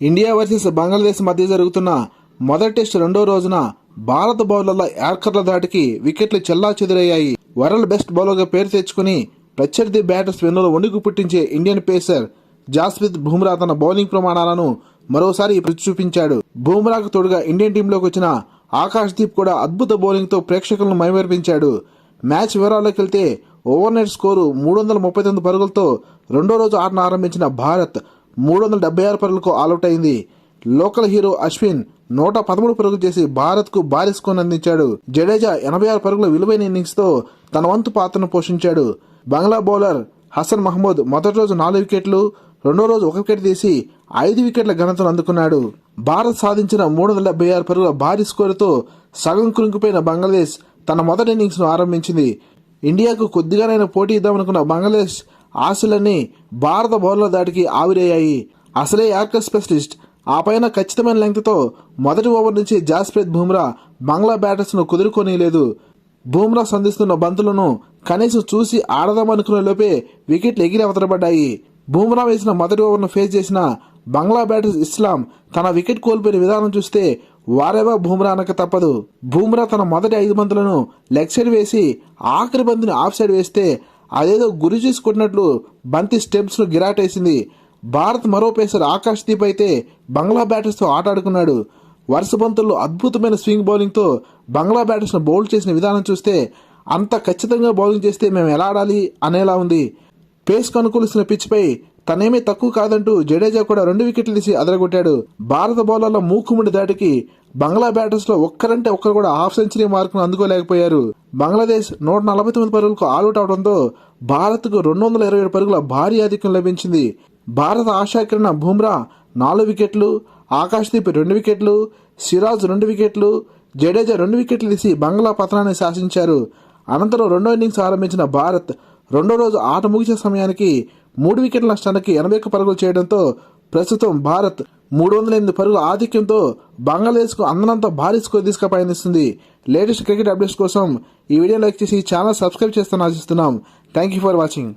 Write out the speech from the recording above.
India versus Bangladesh మధ్య జరుగుతున్న మొదటి టెస్ట్ రెండో రోజున భారత బౌలర్ల యార్కర్ల దాటికి వికెట్లు చెల్లా చెదురయ్యాయి వరల్డ్ బెస్ట్ బౌలర్గా పేరు తెచ్చుకుని ప్రత్యర్థి బ్యాటర్స్ వెన్నులో వణుకు పుట్టించే ఇండియన్ పేసర్ జాస్మిత్ బుమ్రా తన బౌలింగ్ ప్రమాణాలను మరోసారి చూపించాడు. బుమ్రాకు తోడుగా ఇండియన్ టీంలోకి వచ్చిన ఆకాష్ దీప్ కూడా అద్భుత బౌలింగ్తో ప్రేక్షకులను మైమర్పించాడు. మ్యాచ్ వివరాల్లోకి వెళ్తే ఓవర్నైట్ స్కోరు మూడు వందల ముప్పై తొమ్మిది పరుగులతో రెండో రోజు ఆటను ఆరంభించిన భారత్ మూడు వందల డెబ్బై ఆరు పరుగులకు ఆల్అౌట్ అయింది. లోకల్ హీరో అశ్విన్ నూట పదమూడు పరుగులు చేసి భారత్కు భారీ స్కోర్ అందించాడు. జడేజా ఎనభై ఆరు పరుగుల విలువైన ఇన్నింగ్స్తో తన వంతు పాత్రను పోషించాడు. బంగ్లా బౌలర్ హసన్ మహమ్మద్ మొదటి రోజు నాలుగు వికెట్లు రెండో రోజు ఒక వికెట్ తీసి ఐదు వికెట్ల ఘనతను అందుకున్నాడు. భారత్ సాధించిన మూడు వందల డెబ్బై ఆరు పరుగుల భారీ స్కోరుతో సగం కురింగిపోయిన బంగ్లాదేశ్ తన మొదటి ఇన్నింగ్స్ను ఆరంభించింది. ఇండియాకు కొద్దిగానైనా పోటీ ఇద్దామనుకున్న బంగ్లాదేశ్ ఆశలన్నీ భారత బౌలర్ల దాటికి ఆవిరయ్యాయి. అసలే యార్కర్ స్పెషలిస్ట్. ఆ పైన ఖచ్చితమైన లెంగ్త్తో మొదటి ఓవర్ నుంచి జాస్ప్రీత్ బుమ్రా బంగ్లా బ్యాటర్స్ను కుదురుకోనీయలేదు. బుమ్రా సంధిస్తున్న బంతులను కనీసం చూసి ఆడదామనుకునే లోపే వికెట్లు ఎగిరి అవతరపడ్డాయి బుమ్రా వేసిన మొదటి ఓవర్ను ఫేస్ చేసిన బంగ్లా బ్యాటర్స్ ఇస్లాం తన వికెట్ కోల్పోయిన విధానం చూస్తే వారేవా బూమ్రా అనక తప్పదు. బూమ్రా తన మొదటి ఐదు బంతులను లెగ్ సైడ్ వేసి ఆఖరి బంతిని ఆఫ్ సైడ్ వేస్తే అదేదో గురి చేసుకున్నట్లు బంతి స్టెప్స్ను గిరాటేసింది. భారత్ మరో పేసర్ ఆకాష్ దీప్ అయితే బంగ్లా బ్యాటర్స్తో ఆటాడుకున్నాడు వరుస బంతుల్లో అద్భుతమైన స్వింగ్ బౌలింగ్తో బంగ్లా బ్యాటర్స్ను బౌల్ చేసిన విధానం చూస్తే అంత ఖచ్చితంగా బౌలింగ్ చేస్తే మేము ఎలా ఆడాలి అనేలా ఉంది. పేస్ అనుకూలిస్తున్న పిచ్పై తనేమీ తక్కువ కాదంటూ జడేజా కూడా రెండు వికెట్లు తీసి అదరగొట్టాడు. భారత బౌలర్ల మూకుముడి దాటికి బంగ్లా బ్యాటర్స్లో ఒక్కరంటే ఒక్కరు కూడా హాఫ్ సెంచరీ మార్కును అందుకోలేకపోయారు. బంగ్లాదేశ్ నూట నలభై తొమ్మిది పరుగులకు ఆల్అౌట్ అవడంతో భారత్కు రెండు వందల ఇరవై ఏడు పరుగుల భారీ ఆధిక్యం లభించింది. భారత ఆశాకిరణ బుమ్రా నాలుగు వికెట్లు ఆకాశ్దీప్ రెండు వికెట్లు సిరాజ్ రెండు వికెట్లు జడేజా రెండు వికెట్లు తీసి బంగ్లా పతనాన్ని శాసించారు. అనంతరం రెండో ఇన్నింగ్స్ ఆరంభించిన భారత్ రెండో రోజు ఆట ముగిసే సమయానికి మూడు వికెట్ల నష్టానికి ఎనభై ఒక్క పరుగులు చేయడంతో ప్రస్తుతం భారత్ మూడు వందల ఎనిమిది పరుగుల ఆధిక్యంతో బంగ్లాదేశ్కు అందనంత భారీ స్కోర్ తీసుకు పయనిస్తుంది లేటెస్ట్ క్రికెట్ అప్డేట్స్ కోసం ఈ వీడియో లైక్ చేసి ఛానల్ సబ్స్క్రైబ్ చేస్తాను ఆశిస్తున్నాం. Thank you for watching.